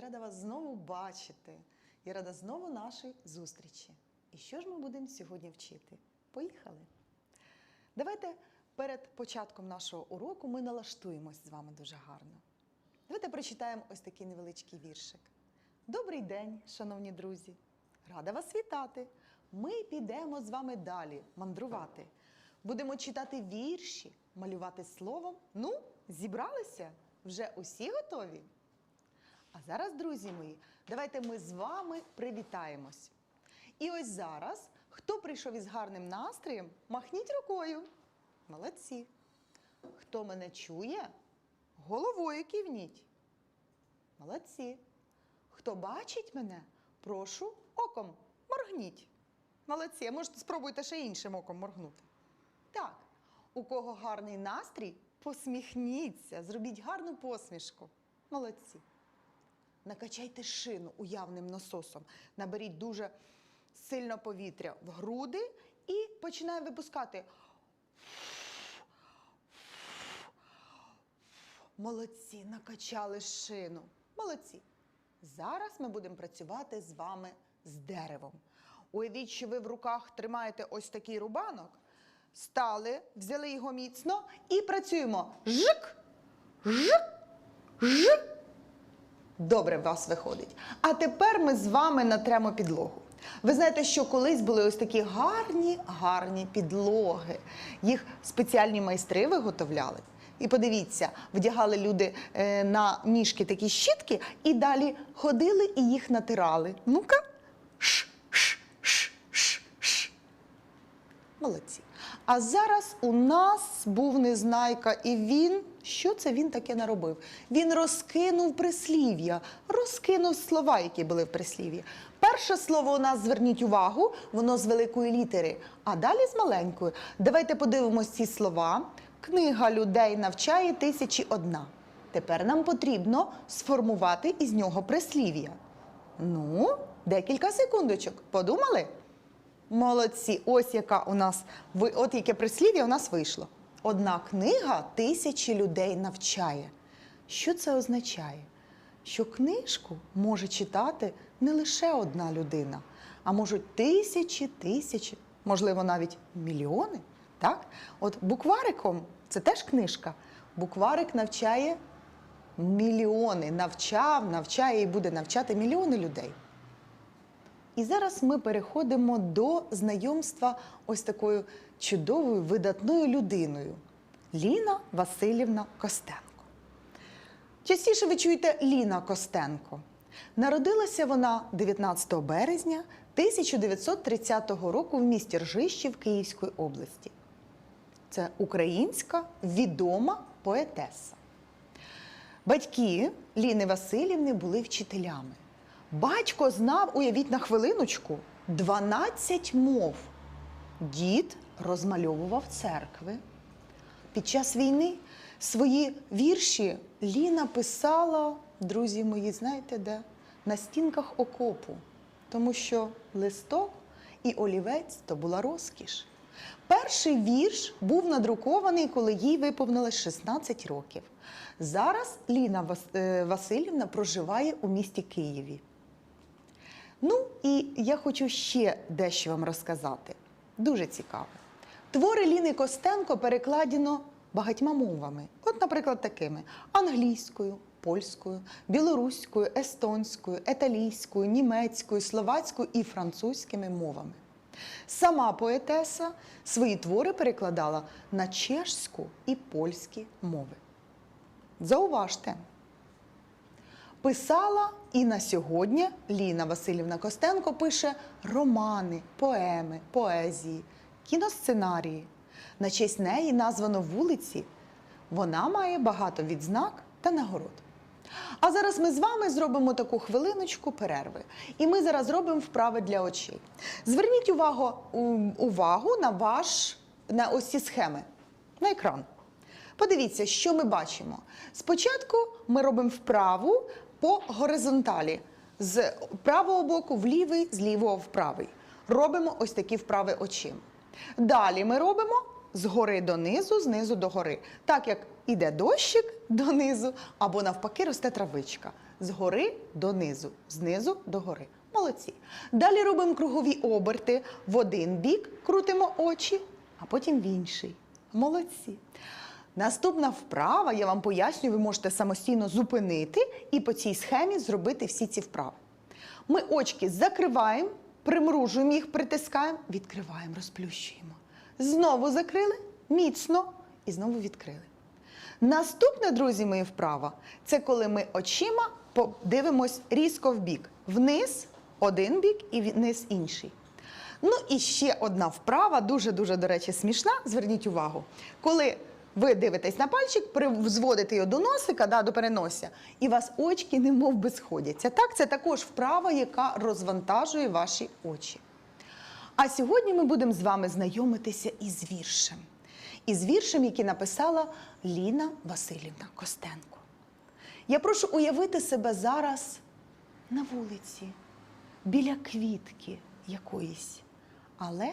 рада вас знову бачити. Я рада знову нашій зустрічі. І що ж ми будемо сьогодні вчити? Поїхали! Давайте перед початком нашого уроку ми налаштуємось з вами дуже гарно. Давайте прочитаємо ось такий невеличкий віршик. Добрий день, шановні друзі! Рада вас вітати! Ми підемо з вами далі мандрувати. Будемо читати вірші, малювати словом. Ну, зібралися? Вже усі готові? А зараз, друзі мої, давайте ми з вами привітаємось. І ось зараз, хто прийшов із гарним настроєм, махніть рукою. Молодці. Хто мене чує, головою кивніть. Молодці. Хто бачить мене, прошу оком моргніть. Молодці, а можете спробуйте ще іншим оком моргнути. Так, у кого гарний настрій, посміхніться, зробіть гарну посмішку. Молодці. Накачайте шину уявним насосом. Наберіть дуже сильно повітря в груди і починає випускати. Молодці, накачали шину. Молодці. Зараз ми будемо працювати з вами з деревом. Уявіть, що ви в руках тримаєте ось такий рубанок, стали, взяли його міцно і працюємо. Жик, жик, жик. Добре в вас виходить. А тепер ми з вами натремо підлогу. Ви знаєте, що колись були ось такі гарні, гарні підлоги. Їх спеціальні майстри виготовляли. І подивіться, вдягали люди е, на ніжки такі щітки і далі ходили і їх натирали. Ну-ка. Ш, ш, ш, ш, ш. Молодці. А зараз у нас був незнайка, і він. Що це він таке наробив? Він розкинув прислів'я, розкинув слова, які були в прислів'ї. Перше слово у нас зверніть увагу, воно з великої літери, а далі з маленької. Давайте подивимось ці слова. Книга людей навчає тисячі одна. Тепер нам потрібно сформувати із нього прислів'я. Ну, декілька секундочок. Подумали? Молодці, ось яка у нас от яке прислів'я у нас вийшло. Одна книга тисячі людей навчає. Що це означає? Що книжку може читати не лише одна людина, а можуть тисячі, тисячі, можливо, навіть мільйони. Так? От буквариком це теж книжка. Букварик навчає мільйони, навчав, навчає і буде навчати мільйони людей. І зараз ми переходимо до знайомства ось такою чудовою видатною людиною Ліна Васильівна Костенко. Частіше ви чуєте Ліна Костенко. Народилася вона 19 березня 1930 року в місті Ржищів Київської області. Це українська відома поетеса. Батьки Ліни Васильівни були вчителями. Батько знав, уявіть на хвилиночку, 12 мов. Дід розмальовував церкви. Під час війни свої вірші Ліна писала, друзі мої, знаєте де? На стінках окопу, тому що листок і олівець то була розкіш. Перший вірш був надрукований, коли їй виповнилось 16 років. Зараз Ліна е, Васильівна проживає у місті Києві. Ну і я хочу ще дещо вам розказати. Дуже цікаве. Твори Ліни Костенко перекладено багатьма мовами. От, наприклад, такими: англійською, польською, білоруською, естонською, еталійською, німецькою, словацькою і французькими мовами. Сама поетеса свої твори перекладала на чешську і польські мови. Зауважте, Писала і на сьогодні Ліна Васильівна Костенко пише романи, поеми, поезії, кіносценарії. На честь неї названо вулиці. Вона має багато відзнак та нагород. А зараз ми з вами зробимо таку хвилиночку перерви. І ми зараз зробимо вправи для очей. Зверніть увагу, увагу на ваш на ось ці схеми на екран. Подивіться, що ми бачимо. Спочатку ми робимо вправу по горизонталі. З правого боку в лівий, з лівого в правий. Робимо ось такі вправи очим. Далі ми робимо згори донизу, знизу до гори. Так як іде дощик донизу, або навпаки росте травичка. згори донизу, знизу до гори. Молодці. Далі робимо кругові оберти. В один бік крутимо очі, а потім в інший. Молодці. Наступна вправа, я вам поясню, ви можете самостійно зупинити і по цій схемі зробити всі ці вправи. Ми очки закриваємо, примружуємо їх, притискаємо, відкриваємо, розплющуємо. Знову закрили, міцно і знову відкрили. Наступне, друзі, мої вправа це коли ми очима подивимось різко в бік. Вниз один бік і вниз інший. Ну і ще одна вправа, дуже-дуже, до речі, смішна. Зверніть увагу. Коли ви дивитесь на пальчик, зводите його до носика, да, до перенося, і вас очки немов би сходяться. Так, це також вправа, яка розвантажує ваші очі. А сьогодні ми будемо з вами знайомитися із віршем. Із віршем, який написала Ліна Васильівна Костенко. Я прошу уявити себе зараз на вулиці, біля квітки якоїсь. Але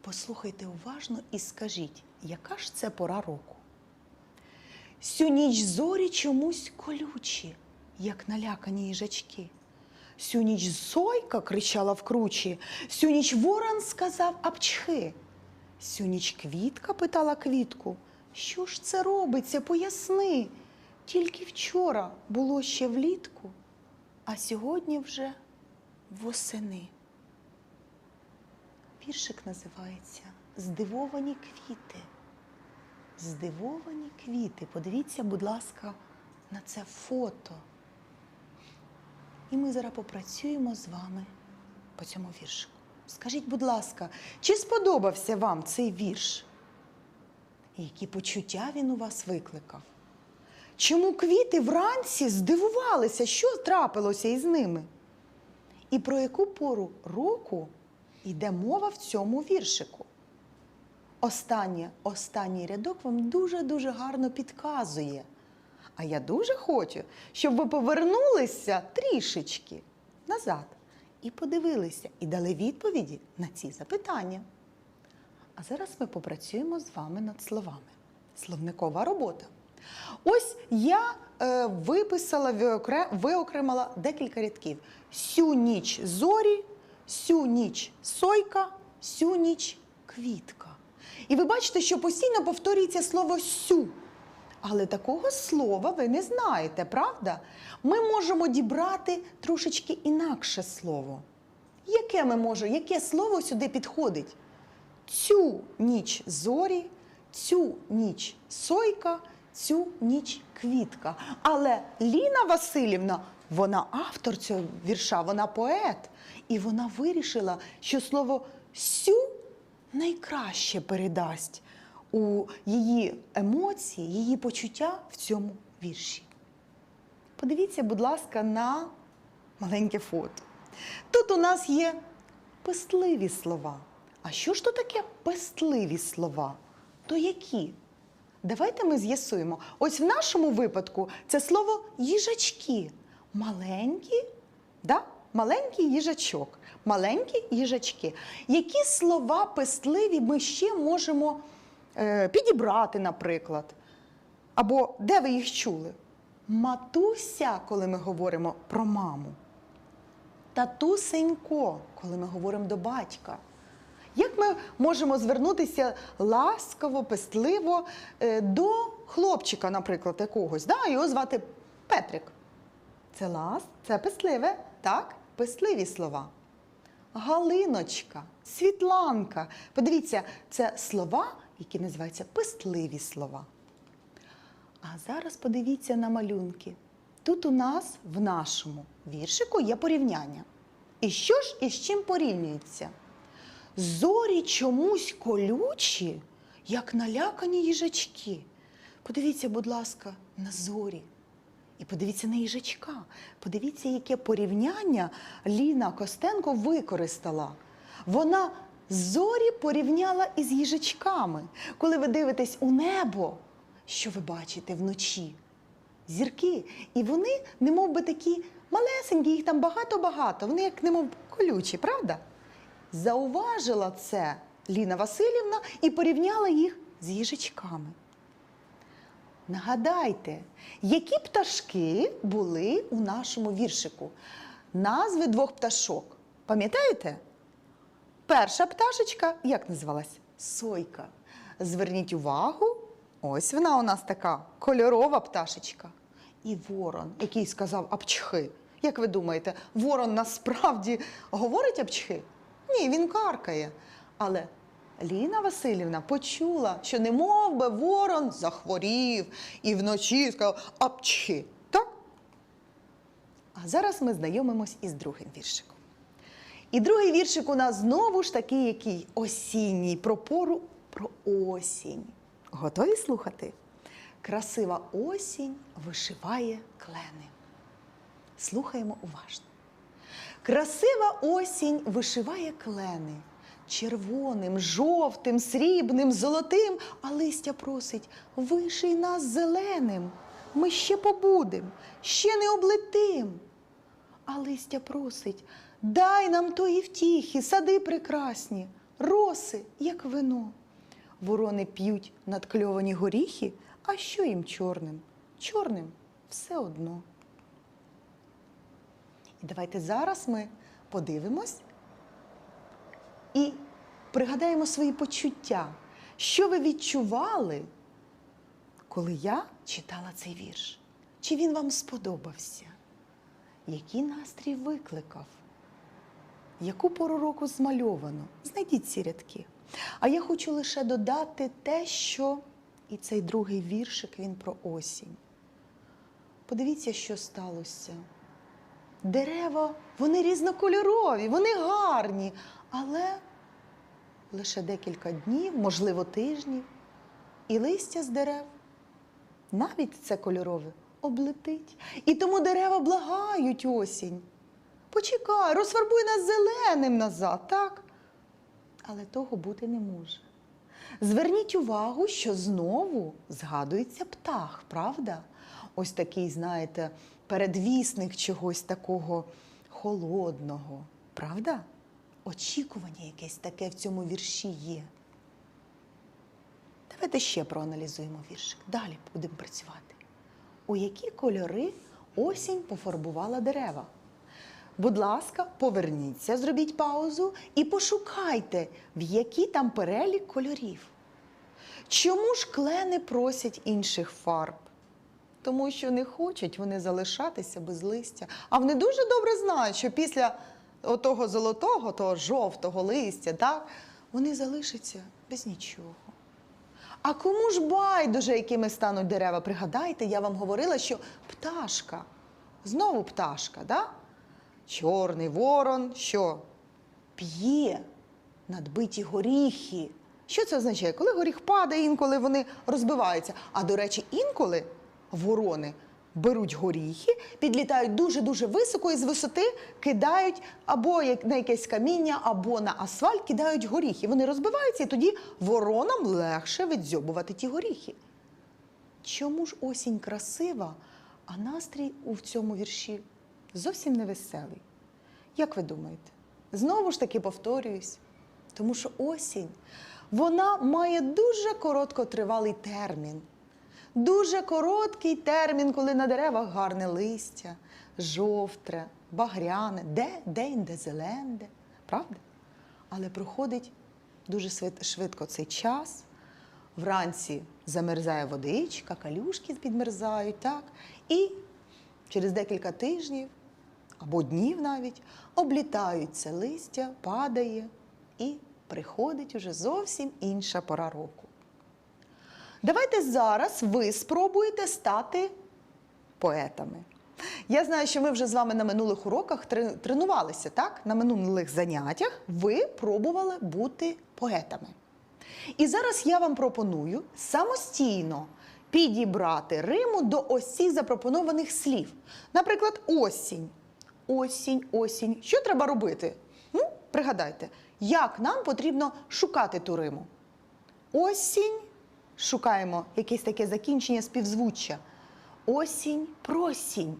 послухайте уважно і скажіть, яка ж це пора року? Сю ніч зорі чомусь колючі, як налякані їжачки. Сю ніч сойка кричала в кручі, сю ніч ворон сказав апчхи. Сю ніч квітка питала квітку. Що ж це робиться, поясни. Тільки вчора було ще влітку, а сьогодні вже восени. Віршик називається Здивовані квіти. Здивовані квіти. Подивіться, будь ласка, на це фото. І ми зараз попрацюємо з вами по цьому віршику. Скажіть, будь ласка, чи сподобався вам цей вірш? І які почуття він у вас викликав? Чому квіти вранці здивувалися, що трапилося із ними? І про яку пору року йде мова в цьому віршику? Останнє, останній рядок вам дуже-дуже гарно підказує. А я дуже хочу, щоб ви повернулися трішечки назад і подивилися, і дали відповіді на ці запитання. А зараз ми попрацюємо з вами над словами. Словникова робота. Ось я е, виписала, виокремила декілька рядків. Сю ніч зорі, сю ніч сойка, сю ніч квітка. І ви бачите, що постійно повторюється слово сю. Але такого слова ви не знаєте, правда? Ми можемо дібрати трошечки інакше слово. Яке ми можемо, яке слово сюди підходить? Цю ніч зорі, цю ніч сойка, цю ніч квітка. Але Ліна Васильівна, вона автор цього вірша, вона поет. І вона вирішила, що слово сю найкраще передасть у її емоції, її почуття в цьому вірші. Подивіться, будь ласка, на маленьке фото. Тут у нас є пестливі слова. А що ж то таке пестливі слова? То які? Давайте ми з'ясуємо. Ось в нашому випадку це слово їжачки. Маленькі, да? маленький їжачок, маленькі їжачки. Які слова пестливі ми ще можемо е, підібрати, наприклад? Або де ви їх чули? Матуся, коли ми говоримо про маму. Татусенько, коли ми говоримо до батька. Як ми можемо звернутися ласково, пестливо е, до хлопчика, наприклад, якогось, да? його звати Петрик. Це лас, це пестливе, так? Пестливі слова. Галиночка, Світланка. Подивіться, це слова, які називаються пестливі слова. А зараз подивіться на малюнки. Тут у нас в нашому віршику є порівняння. І що ж із чим порівнюється? Зорі чомусь колючі, як налякані їжачки. Подивіться, будь ласка, на зорі. І подивіться на їжачка. Подивіться, яке порівняння Ліна Костенко використала. Вона зорі порівняла із їжачками. Коли ви дивитесь у небо, що ви бачите вночі? Зірки. І вони, немов би такі малесенькі, їх там багато-багато. Вони як немов колючі, правда? Зауважила це Ліна Васильівна і порівняла їх з їжачками. Нагадайте, які пташки були у нашому віршику? Назви двох пташок. Пам'ятаєте? Перша пташечка, як називалась? Сойка. Зверніть увагу, ось вона у нас така кольорова пташечка. І ворон, який сказав апчхи. Як ви думаєте, ворон насправді говорить апчхи? Ні, він каркає. Але Ліна Васильівна почула, що не мов би ворон захворів і вночі сказав апчхи. Так? А зараз ми знайомимось із другим віршиком. І другий віршик у нас знову ж такий, який осінній, про пору про осінь. Готові слухати? Красива осінь вишиває клени. Слухаємо уважно. Красива осінь вишиває клени. Червоним, жовтим, срібним, золотим, а листя просить виший нас зеленим. Ми ще побудем, ще не облетим. А листя просить, дай нам тої втіхи, сади прекрасні, роси, як вино. Ворони п'ють надкльовані горіхи, а що їм чорним? Чорним все одно. І давайте зараз ми подивимось і пригадаємо свої почуття. Що ви відчували, коли я читала цей вірш? Чи він вам сподобався? Який настрій викликав? Яку пору року змальовано? Знайдіть ці рядки. А я хочу лише додати те, що і цей другий віршик він про осінь. Подивіться, що сталося. Дерева, вони різнокольорові, вони гарні, але лише декілька днів, можливо, тижнів, і листя з дерев, навіть це кольорове, облетить. І тому дерева благають осінь. Почекай, розфарбуй нас зеленим назад, так? Але того бути не може. Зверніть увагу, що знову згадується птах, правда? Ось такий, знаєте, передвісник чогось такого холодного, правда? Очікування якесь таке в цьому вірші є. Давайте ще проаналізуємо віршик. Далі будемо працювати. У які кольори осінь пофарбувала дерева? Будь ласка, поверніться, зробіть паузу і пошукайте, в який там перелік кольорів. Чому ж клени просять інших фарб? Тому що не хочуть вони залишатися без листя. А вони дуже добре знають, що після отого золотого, того жовтого листя, так, вони залишаться без нічого. А кому ж байдуже, якими стануть дерева? Пригадайте, я вам говорила, що пташка, знову пташка, да? чорний ворон, що п'є надбиті горіхи. Що це означає? Коли горіх падає, інколи вони розбиваються. А до речі, інколи ворони беруть горіхи, підлітають дуже-дуже високо і з висоти кидають або на якесь каміння, або на асфальт кидають горіхи. Вони розбиваються, і тоді воронам легше відзьобувати ті горіхи. Чому ж осінь красива, а настрій у цьому вірші зовсім не веселий? Як ви думаєте? Знову ж таки повторююсь, тому що осінь вона має дуже короткотривалий термін. Дуже короткий термін, коли на деревах гарне листя, жовтре, багряне, де день, де зеленде, правда? Але проходить дуже швидко цей час. Вранці замерзає водичка, калюшки підмерзають, так? І через декілька тижнів або днів навіть облітаються листя, падає і приходить уже зовсім інша пора року. Давайте зараз ви спробуєте стати поетами. Я знаю, що ми вже з вами на минулих уроках тренувалися, так? На минулих заняттях ви пробували бути поетами. І зараз я вам пропоную самостійно підібрати риму до цих запропонованих слів. Наприклад, осінь. Осінь, осінь. Що треба робити? Ну, пригадайте, як нам потрібно шукати ту риму? Осінь. Шукаємо якесь таке закінчення співзвуччя. Осінь, просінь.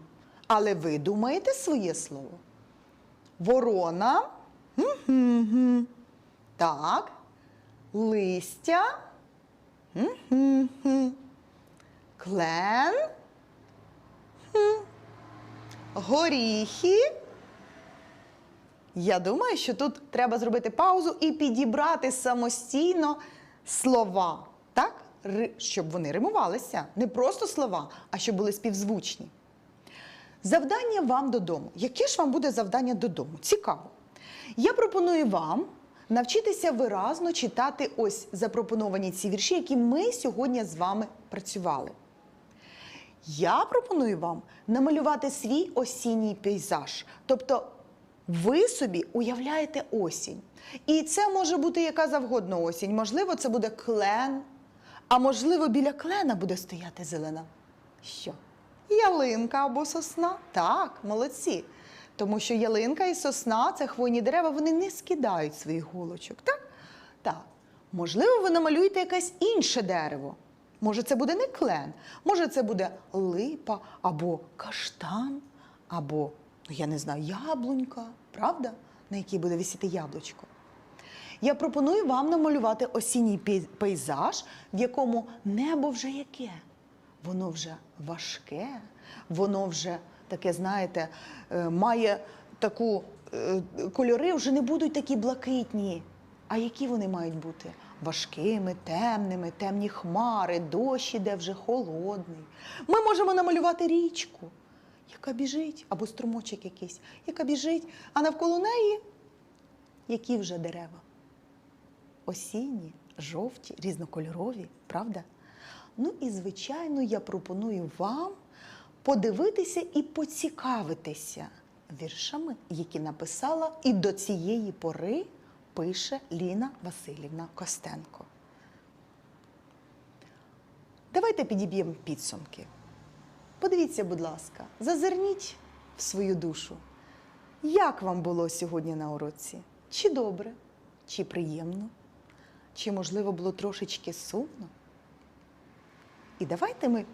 Але ви думаєте своє слово? Ворона. Так. Листя. Мгм. Клен. Хм. Горіхи. Я думаю, що тут треба зробити паузу і підібрати самостійно слова, Щоб вони римувалися. Не просто слова, а щоб були співзвучні. Завдання вам додому. Яке ж вам буде завдання додому? Цікаво. Я пропоную вам навчитися виразно читати ось запропоновані ці вірші, які ми сьогодні з вами працювали. Я пропоную вам намалювати свій осінній пейзаж. Тобто ви собі уявляєте осінь. І це може бути яка завгодно осінь. Можливо, це буде клен, а можливо, біля клена буде стояти зелена. Що? Ялинка або сосна? Так, молодці. Тому що ялинка і сосна це хвойні дерева, вони не скидають своїх голочок, так? Так. Можливо, ви намалюєте якесь інше дерево. Може, це буде не клен, може, це буде липа або каштан, або, ну, я не знаю, яблунька, правда? На якій буде висіти яблучко. Я пропоную вам намалювати осінній пейзаж, в якому небо вже яке? Воно вже важке, воно вже таке, знаєте, е, має таку е, кольори вже не будуть такі блакитні. А які вони мають бути? Важкими, темними, темні хмари, дощ іде вже холодний. Ми можемо намалювати річку, яка біжить, або струмочок якийсь, яка біжить, а навколо неї які вже дерева? Осінні, жовті, різнокольорові, правда? Ну і, звичайно, я пропоную вам подивитися і поцікавитися віршами, які написала і до цієї пори пише Ліна Васильівна Костенко. Давайте підіб'ємо підсумки. Подивіться, будь ласка, зазирніть в свою душу. Як вам було сьогодні на уроці? Чи добре, чи приємно, чи, можливо, було трошечки сумно? І давайте ми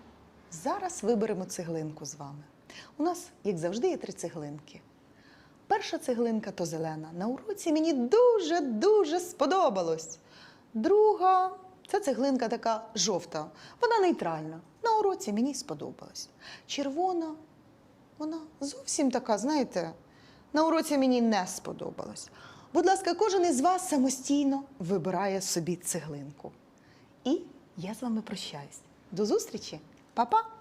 зараз виберемо цеглинку з вами. У нас, як завжди, є три цеглинки. Перша цеглинка то зелена. На уроці мені дуже-дуже сподобалось. Друга це цеглинка така жовта. Вона нейтральна. На уроці мені сподобалось. Червона, вона зовсім така, знаєте, на уроці мені не сподобалось. Будь ласка, кожен із вас самостійно вибирає собі цеглинку. І я з вами прощаюсь. До зустрічі, Па-па!